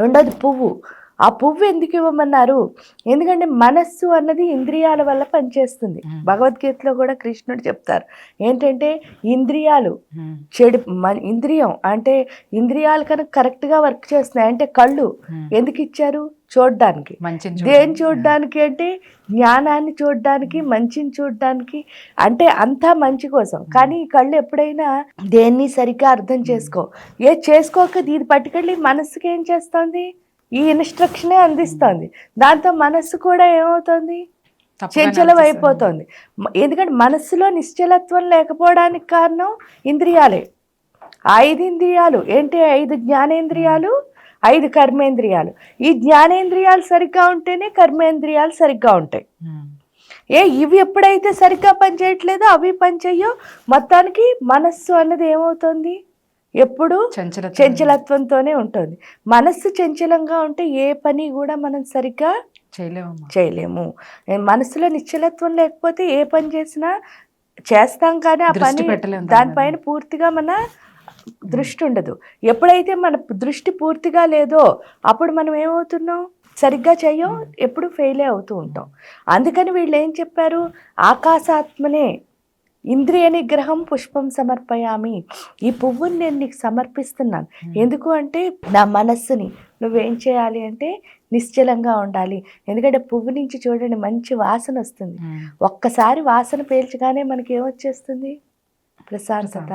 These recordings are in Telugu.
రెండోది పువ్వు. ఆ పువ్వు ఎందుకు ఇవ్వమన్నారు? ఎందుకంటే మనస్సు అన్నది ఇంద్రియాల వల్ల పనిచేస్తుంది. భగవద్గీతలో కూడా కృష్ణుడు చెప్తారు. ఏంటంటే ఇంద్రియాలు చెడు మన ఇంద్రియం అంటే ఇంద్రియాలు కనుక కరెక్ట్గా వర్క్ చేస్తున్నాయి అంటే కళ్ళు. ఎందుకు ఇచ్చారు? చూడడానికి. దేని చూడండి. చూడడానికి అంటే జ్ఞానాన్ని చూడడానికి మంచిని చూడడానికి అంటే అంతా మంచి కోసం. కానీ ఈ కళ్ళు ఎప్పుడైనా దేన్ని సరిగ్గా అర్థం చేసుకో? ఏ చేసుకోక ఇది పట్టుకెళ్ళి మనసుకి ఏం చేస్తుంది? ఈ ఇన్స్ట్రక్షనే అందిస్తుంది. దాంతో మనస్సు కూడా ఏమవుతుంది? చంచలం. అయిపోతుంది. ఎందుకంటే మనస్సులో నిశ్చలత్వం లేకపోవడానికి కారణం ఇంద్రియాలే. ఐదు ఇంద్రియాలు. ఏంటి ఐదు జ్ఞానేంద్రియాలు? ఐదు కర్మేంద్రియాలు. ఈ జ్ఞానేంద్రియాలు సరిగ్గా ఉంటేనే కర్మేంద్రియాలు సరిగ్గా ఉంటాయి. ఏ ఇవి ఎప్పుడైతే సరిగ్గా పనిచేయట్లేదో అవి పనిచేయో మొత్తానికి మనస్సు అన్నది ఏమవుతుంది? ఎప్పుడు చంచలత్వం. చంచలత్వంతోనే ఉంటుంది. మనస్సు చంచలంగా ఉంటే ఏ పని కూడా మనం సరిగ్గా చేయలేము. ఏ మనసులో నిశ్చలత్వం లేకపోతే ఏ పని చేసినా చేస్తాం కానీ ఆ పని దానిపైన పూర్తిగా మన దృష్టి ఉండదు. ఎప్పుడైతే మన దృష్టి పూర్తిగా లేదో అప్పుడు మనం ఏమవుతున్నాం? సరిగ్గా చెయ్యం ఎప్పుడు ఫెయిలే అవుతూ ఉంటాం. అందుకని వీళ్ళు ఏం చెప్పారు? ఆకాశాత్మనే ఇంద్రియ నిగ్రహం పుష్పం సమర్పయామి. ఈ పువ్వుని నేను నీకు సమర్పిస్తున్నాను. ఎందుకు అంటే నా మనస్సుని నువ్వేం చేయాలి అంటే నిశ్చలంగా ఉండాలి. ఎందుకంటే పువ్వు నుంచి చూడండి మంచి వాసన వస్తుంది. ఒక్కసారి వాసన పీల్చగానే మనకి ఏమొచ్చేస్తుంది ప్రశాంతత?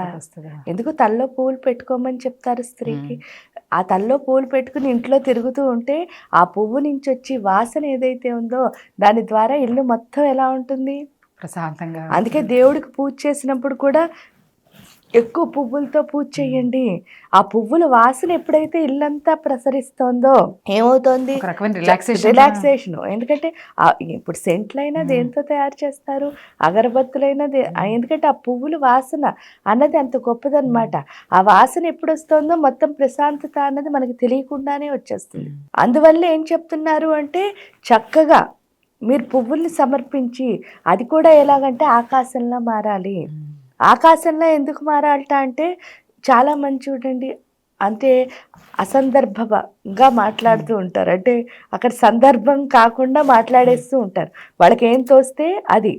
ఎందుకు తల్లో పూలు పెట్టుకోమని చెప్తారు స్త్రీకి? ఆ తల్లో పూలు పెట్టుకుని ఇంట్లో తిరుగుతూ ఉంటే ఆ పువ్వు నుంచి వచ్చి వాసన ఏదైతే ఉందో దాని ద్వారా ఇల్లు మొత్తం ఎలా ఉంటుంది? ప్రశాంతంగా అందుకే దేవుడికి పూజ చేసినప్పుడు కూడా ఎక్కువ పువ్వులతో పూజ చేయండి. ఆ పువ్వుల వాసన ఎప్పుడైతే ఇల్లంతా ప్రసరిస్తోందో ఏమవుతోంది? ఒక రకమైన రిలాక్సేషన్ రిలాక్సేషన్ ఎందుకంటే ఆ ఇప్పుడు సెంట్లైనా దేంతో తయారు చేస్తారు? అగరబత్తులైనా ఎందుకంటే ఆ పువ్వుల వాసన అన్నది అంత గొప్పదన్నమాట. ఆ వాసన ఎప్పుడు వస్తుందో మొత్తం ప్రశాంతత అన్నది మనకి తెలియకుండానే వచ్చేస్తుంది. అందువల్ల ఏం చెప్తున్నారు అంటే చక్కగా మీరు పువ్వుల్ని సమర్పించి అది కూడా ఎలాగంటే ఆకాశంలో మారాలి. ఆకాశంలో ఎందుకు మారాలట అంటే చాలా మంది చూడండి అంటే అసందర్భంగా మాట్లాడుతూ ఉంటారు. అంటే అక్కడ సందర్భం కాకుండా మాట్లాడేస్తూ ఉంటారు. వాళ్ళకి ఏం తోస్తే అది.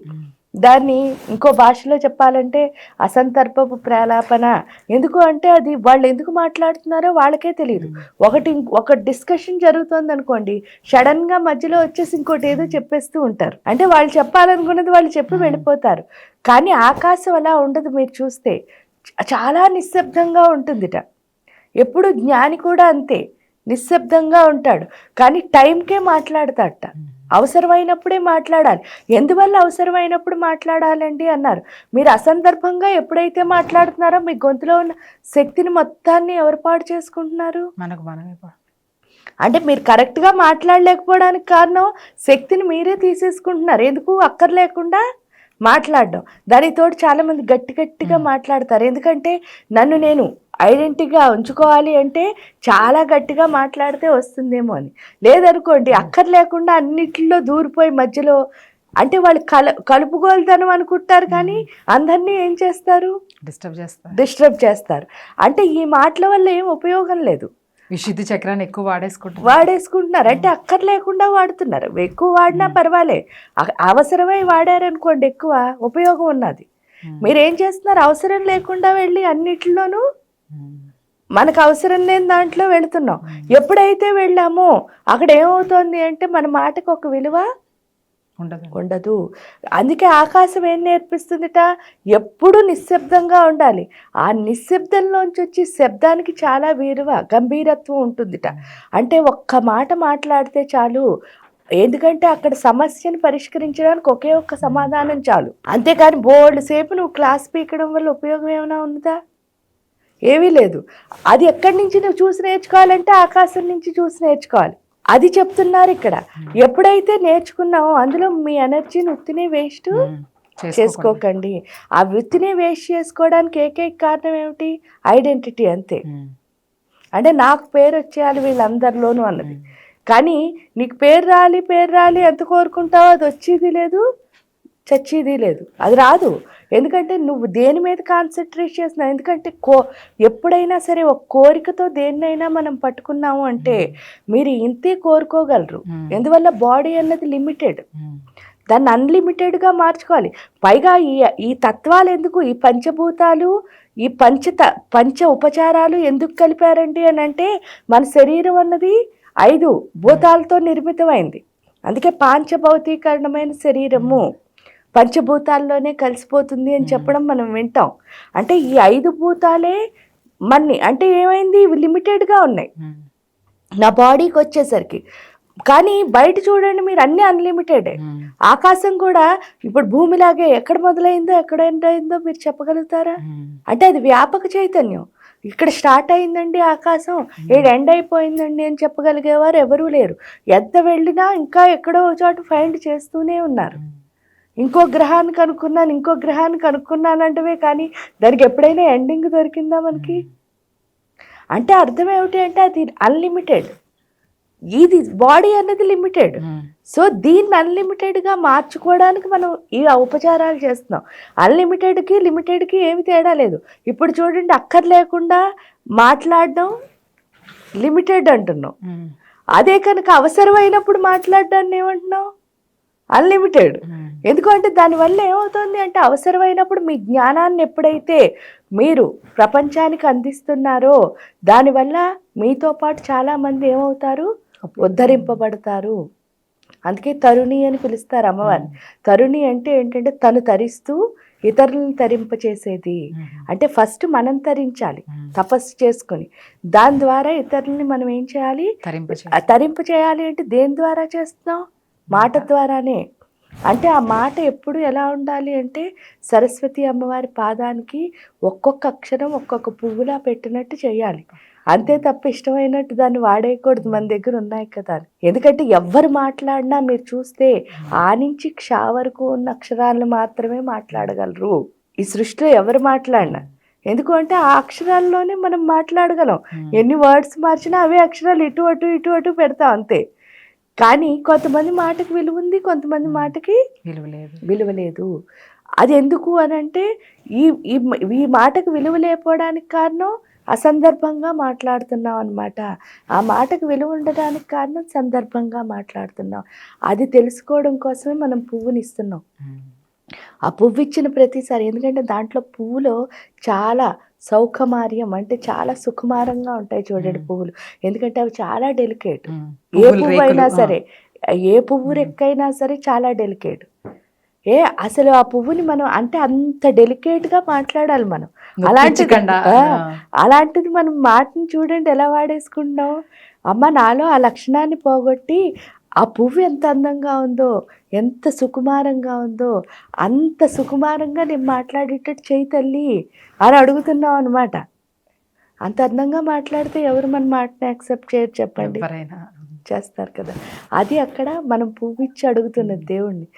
దాన్ని ఇంకో భాషలో చెప్పాలంటే అసంతర్పపు ప్రాలాపన. ఎందుకు అంటే అది వాళ్ళు ఎందుకు మాట్లాడుతున్నారో వాళ్ళకే తెలియదు ఒకటి ఒక డిస్కషన్ జరుగుతుంది అనుకోండి సడన్గా మధ్యలో వచ్చేసి ఇంకోటి ఏదో చెప్పేస్తూ ఉంటారు. అంటే వాళ్ళు చెప్పాలనుకున్నది వాళ్ళు చెప్పి వెళ్ళిపోతారు. కానీ ఆకాశం అలా ఉండదు మీరు చూస్తే. చాలా నిశ్శబ్దంగా ఉంటుందిట. ఎప్పుడు జ్ఞాని కూడా అంతే. నిశ్శబ్దంగా ఉంటాడు. కానీ టైంకే మాట్లాడతాడట. అవసరమైనప్పుడే మాట్లాడాలి. ఎందువల్ల అవసరమైనప్పుడు మాట్లాడాలండి అన్నారు. మీరు అసందర్భంగా ఎప్పుడైతే మాట్లాడుతున్నారో మీ గొంతులో ఉన్న శక్తిని మొత్తాన్ని ఎవరు పాడు చేసుకుంటున్నారు? మనకు మనమే అంటే మీరు కరెక్ట్గా మాట్లాడలేకపోవడానికి కారణం శక్తిని మీరే తీసేసుకుంటున్నారు. ఎందుకు అక్కర్లేకుండా మాట్లాడడం. దానితోటి చాలామంది గట్టి గట్టిగా మాట్లాడతారు. ఎందుకంటే నన్ను నేను ఐడెంటిటీగా ఉంచుకోవాలి అంటే చాలా గట్టిగా మాట్లాడితే వస్తుందేమో అని. లేదనుకోండి అక్కర్లేకుండా అన్నిటిలో దూరిపోయి మధ్యలో అంటే వాళ్ళు కల కలుపుగోలుతనం అనుకుంటారు కానీ అందరినీ ఏం చేస్తారు? డిస్టర్బ్ చేస్తా డిస్టర్బ్ చేస్తారు. అంటే ఈ మాటల వల్ల ఏం ఉపయోగం లేదు. విశుద్ధి చక్రాన్ని ఎక్కువ వాడేసుకుంటాం వాడేసుకుంటున్నారు. అంటే అక్కర్ లేకుండా వాడుతున్నారు. ఎక్కువ వాడినా పర్వాలే. అవసరమై వాడారనుకోండి ఎక్కువ ఉపయోగం ఉన్నది. మీరు ఏం చేస్తున్నారు? అవసరం లేకుండా వెళ్ళి అన్నిటిలోనూ మనకు అవసరం లేని దాంట్లో వెళుతున్నాం. ఎప్పుడైతే వెళ్ళామో అక్కడ ఏమవుతోంది అంటే మన మాటకు ఒక విలువ ఉండదు. ఉండదు. అందుకే ఆకాశం ఏం నేర్పిస్తుందిట? ఎప్పుడు నిశ్శబ్దంగా ఉండాలి. ఆ నిశ్శబ్దంలోంచి వచ్చి శబ్దానికి చాలా విలువ గంభీరత్వం ఉంటుందిట. అంటే ఒక్క మాట మాట్లాడితే చాలు. ఎందుకంటే అక్కడ సమస్యను పరిష్కరించడానికి ఒకే ఒక్క సమాధానం చాలు. అంతేకాని బోర్డు సేపు నువ్వు క్లాస్ పీకడం వల్ల ఉపయోగం ఏమైనా ఉందా ఏమీ లేదు. అది ఎక్కడి నుంచి నువ్వు చూసి నేర్చుకోవాలంటే ఆకాశం నుంచి చూసి నేర్చుకోవాలి. అది చెప్తున్నారు ఇక్కడ. ఎప్పుడైతే నేర్చుకున్నావో అందులో మీ ఎనర్జీని ఉత్తినే వేస్ట్ చేసుకోకండి. ఆ వృత్తిని వేస్ట్ చేసుకోవడానికి ఏకైక కారణం ఏమిటి? ఐడెంటిటీ అంతే. అంటే నాకు పేరు వచ్చేయాలి వీళ్ళందరిలోనూ అన్నది. కానీ నీకు పేరు రాలి పేరు రాలి ఎంత కోరుకుంటావో అది వచ్చేది లేదు. చచ్చేది లేదు. అది రాదు. ఎందుకంటే నువ్వు దేని మీద కాన్సన్ట్రేట్ చేస్తున్నావు? ఎందుకంటే కో ఎప్పుడైనా సరే ఒక కోరికతో దేన్నైనా మనం పట్టుకున్నాము అంటే మీరు ఇంతే కోరుకోగలరు. ఎందువల్ల బాడీ అన్నది లిమిటెడ్. దాన్ని అన్లిమిటెడ్గా మార్చుకోవాలి. పైగా ఈ ఈ తత్వాలు ఎందుకు? ఈ పంచభూతాలు ఈ పంచ పంచ ఉపచారాలు ఎందుకు కలిపారండి అని అంటే మన శరీరం అన్నది ఐదు భూతాలతో నిర్మితమైంది. అందుకే పాంచభౌతీకరణమైన శరీరము. పంచభూతాల్లోనే కలిసిపోతుంది అని చెప్పడం మనం వింటాం. అంటే ఈ ఐదు భూతాలే మన్ని అంటే ఏమైంది? ఇవి లిమిటెడ్గా ఉన్నాయి. నా బాడీకి వచ్చేసరికి. కానీ బయట చూడండి మీరు అన్ని అన్లిమిటెడే. ఆకాశం కూడా ఇప్పుడు భూమిలాగే ఎక్కడ మొదలైందో ఎక్కడ ఎండ్ అయిందో మీరు చెప్పగలుగుతారా. అంటే అది వ్యాపక చైతన్యం. ఇక్కడ స్టార్ట్ అయిందండి ఆకాశం. ఏడు ఎండ్ అయిపోయిందండి అని చెప్పగలిగేవారు ఎవరూ లేరు. ఎంత వెళ్ళినా ఇంకా ఎక్కడో చోట ఫైండ్ చేస్తూనే ఉన్నారు. ఇంకో గ్రహాన్ని కనుక్కున్నాను ఇంకో గ్రహాన్ని కనుక్కున్నానంటవే కానీ దానికి ఎప్పుడైనా ఎండింగ్ దొరికిందా మనకి? అంటే అర్థం ఏమిటి అంటే అది అన్లిమిటెడ్ ఇది బాడీ అన్నది లిమిటెడ్. సో దీన్ని అన్లిమిటెడ్గా మార్చుకోవడానికి మనం ఈ ఉపచారాలు చేస్తున్నాం. అన్లిమిటెడ్కి లిమిటెడ్కి ఏమి తేడా లేదు. ఇప్పుడు చూడండి అక్కర్ లేకుండా మాట్లాడడం లిమిటెడ్ అంటున్నాం. మ్మ్. అదే కనుక అవసరమైనప్పుడు మాట్లాడడాన్ని ఏమంటున్నాం? అన్లిమిటెడ్ మ్మ్. ఎందుకంటే దానివల్ల ఏమవుతుంది అంటే అవసరమైనప్పుడు మీ జ్ఞానాన్ని ఎప్పుడైతే మీరు ప్రపంచానికి అందిస్తున్నారో దానివల్ల మీతో పాటు చాలామంది ఏమవుతారు? ఉద్ధరింపబడతారు. అందుకే తరుణి అని పిలుస్తారు అమ్మవారిని తరుణి అంటే ఏంటంటే తను తరిస్తూ ఇతరులను తరింపచేసేది. మ్మ్. అంటే ఫస్ట్ మనం తరించాలి. తపస్సు చేసుకొని. దాని ద్వారా ఇతరులని మనం ఏం చేయాలి? తరింపు చేయాలి అంటే దేని ద్వారా చేస్తున్నాం? మాట ద్వారానే. అంటే ఆ మాట ఎప్పుడు ఎలా ఉండాలి అంటే సరస్వతి అమ్మవారి పాదానికి ఒక్కొక్క అక్షరం ఒక్కొక్క పువ్వులా పెట్టినట్టు చేయాలి. అంతే తప్ప ఇష్టమైనట్టు దాన్ని వాడేయకూడదు మన దగ్గర ఉన్నాయి కదా. ఎందుకంటే ఎవ్వరు మాట్లాడినా మీరు చూస్తే ఆ నుంచి క్ష వరకు ఉన్న అక్షరాలను మాత్రమే మాట్లాడగలరు. ఈ సృష్టిలో ఎవరు మాట్లాడినా. ఎందుకంటే ఆ అక్షరాల్లోనే మనం మాట్లాడగలం. ఎన్ని వర్డ్స్ మార్చినా అవే అక్షరాలు ఇటు అటు ఇటు అటు పెడతాం అంతే. కానీ కొంతమంది మాటకి విలువ ఉంది కొంతమంది మాటకి విలువ లేదు. విలువ లేదు. అది ఎందుకు అని అంటే ఈ ఈ ఈ మాటకు విలువ లేకపోవడానికి కారణం అసందర్భంగా మాట్లాడుతున్నాం అన్నమాట. ఆ మాటకు విలువ ఉండడానికి కారణం సందర్భంగా మాట్లాడుతున్నాం అది తెలుసుకోవడం కోసమే మనం పువ్వుని ఇస్తున్నాం. ఆ పువ్వు ఇచ్చిన ప్రతిసారి ఎందుకంటే దాంట్లో పువ్వులో చాలా సౌఖమార్యం అంటే చాలా సుకుమారంగా ఉంటాయి చూడండి. పువ్వులు ఎందుకంటే అవి చాలా డెలికేట్. ఏ పువ్వు అయినా. సరే ఏ పువ్వు. రెక్కైనా సరే చాలా డెలికేట్ ఏ అసలు ఆ పువ్వుని మనం అంటే అంత డెలికేట్గా మాట్లాడాలి మనం ఆ. అలాంటిది మనం మాటని చూడండి ఎలా వాడేసుకుంటున్నాం అమ్మ నాలో ఆ లక్షణాన్ని పోగొట్టి ఆ పువ్వు ఎంత అందంగా ఉందో ఎంత సుకుమారంగా ఉందో అంత సుకుమారంగా నేను మాట్లాడేటట్టు చేయి తల్లి అని అడుగుతున్నాం అనమాట అంత అందంగా మాట్లాడితే ఎవరు మన మాటని యాక్సెప్ట్ చేయరు చెప్పండి. చేస్తారు కదా. అది అక్కడ మనం పువ్వు ఇచ్చి అడుగుతున్నది దేవుణ్ణి.